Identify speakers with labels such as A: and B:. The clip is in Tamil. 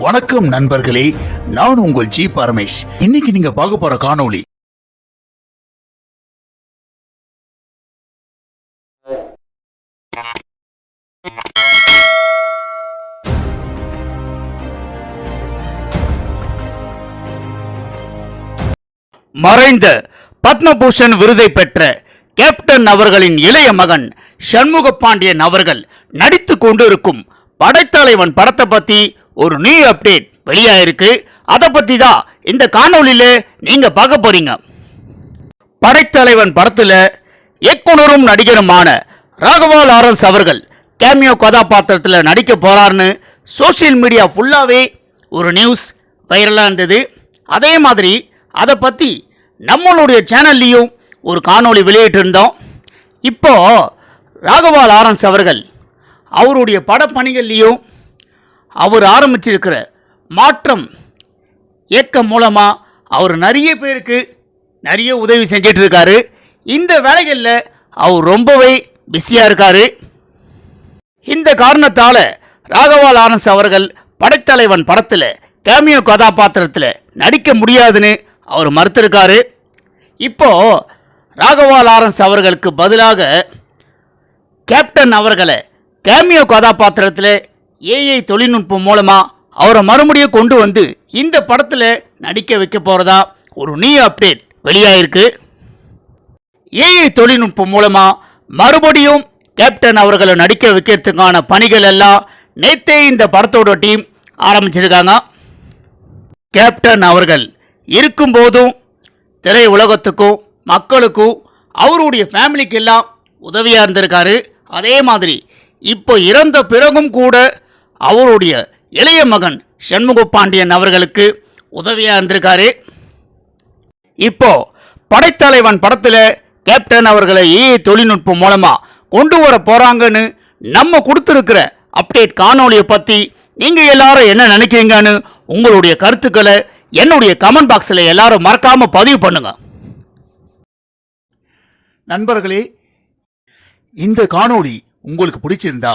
A: வணக்கம் நண்பர்களே நான் உங்கள் ஜி பரமேஷ். இன்னைக்கு நீங்க பார்க்க போற காணொளி.
B: மறைந்த பத்மபூஷன் விருதை பெற்ற கேப்டன் அவர்களின் இளைய மகன் சண்முக பாண்டியன் அவர்கள் நடித்து கொண்டிருக்கும் படைத்தலைவன் படத்தை பத்தி ஒரு நியூ அப்டேட் வெளியாயிருக்கு. அதை பத்தி தான் இந்த காணொலியில நீங்க பார்க்க போறீங்க. படைத்தலைவன் படத்துல இயக்குனரும் நடிகருமான ராகவா லாரன்ஸ் அவர்கள் கேமியோ கதாபாத்திரத்தில் நடிக்க போறாருன்னு சோஷியல் மீடியா ஃபுல்லாகவே ஒரு நியூஸ் வைரலாக இருந்தது. அதே மாதிரி அதை பற்றி நம்மளுடைய சேனல்லையும் ஒரு காணொளி வெளியிட்டிருந்தோம். இப்போ ராகவா லாரன்ஸ் அவர்கள் அவருடைய படப்பணிகள்லேயும் அவர் ஆரம்பிச்சிருக்கிற மாற்றம் இயக்கம் மூலமாக அவர் நிறைய பேருக்கு நிறைய உதவி செஞ்சிட்டு இருக்காரு இந்த வேலைகளில் அவர் ரொம்பவே பிஸியாக இருக்காரு. இந்த காரணத்தால் ராகவா லாரன்ஸ் அவர்கள் படைத்தலைவன் படத்தில் கேமியோ கதாபாத்திரத்தில் நடிக்க முடியாதுன்னு அவர் மறுத்திருக்காரு. இப்போ ராகவா லாரன்ஸ் அவர்களுக்கு பதிலாக கேப்டன் அவர்களை கேமியோ கதாபாத்திரத்தில் ஏஐ தொழில்நுட்பம் மூலமாக அவரை மறுபடியும் கொண்டு வந்து இந்த படத்தில் நடிக்க வைக்க போகிறதா ஒரு நியூ அப்டேட் வெளியாயிருக்கு. ஏஐ தொழில்நுட்பம் மூலமாக மறுபடியும் கேப்டன் அவர்களை நடிக்க வைக்கிறதுக்கான பணிகள் எல்லாம் நேத்தே இந்த படத்தோட டீம் ஆரம்பிச்சிருக்காங்க. கேப்டன் அவர்கள் இருக்கும்போதும் திரை உலகத்துக்கும் மக்களுக்கும் அவருடைய ஃபேமிலிக்கு எல்லாம் உதவியாக இருந்திருக்காரு. அதே மாதிரி இப்போ இறந்த பிறகும் கூட அவருடைய இளைய மகன் சண்முக பாண்டியன் அவர்களுக்கு உதவியாக இருந்திருக்காரு. இப்போ படைத்தலைவன் படத்தில் கேப்டன் அவர்களை ஏஐ தொழில்நுட்பம் மூலமாக கொண்டு வர போகிறாங்கன்னு நம்ம கொடுத்துருக்கிற அப்டேட் காணொலியை பற்றி நீங்கள் எல்லாரும் என்ன நினைக்கிறீங்கன்னு உங்களுடைய கருத்துக்களை என்னுடைய கமெண்ட் பாக்ஸில் எல்லாரும் மறக்காமல் பதிவு பண்ணுங்க.
A: நண்பர்களே இந்த காணொளி உங்களுக்கு பிடிச்சிருந்தா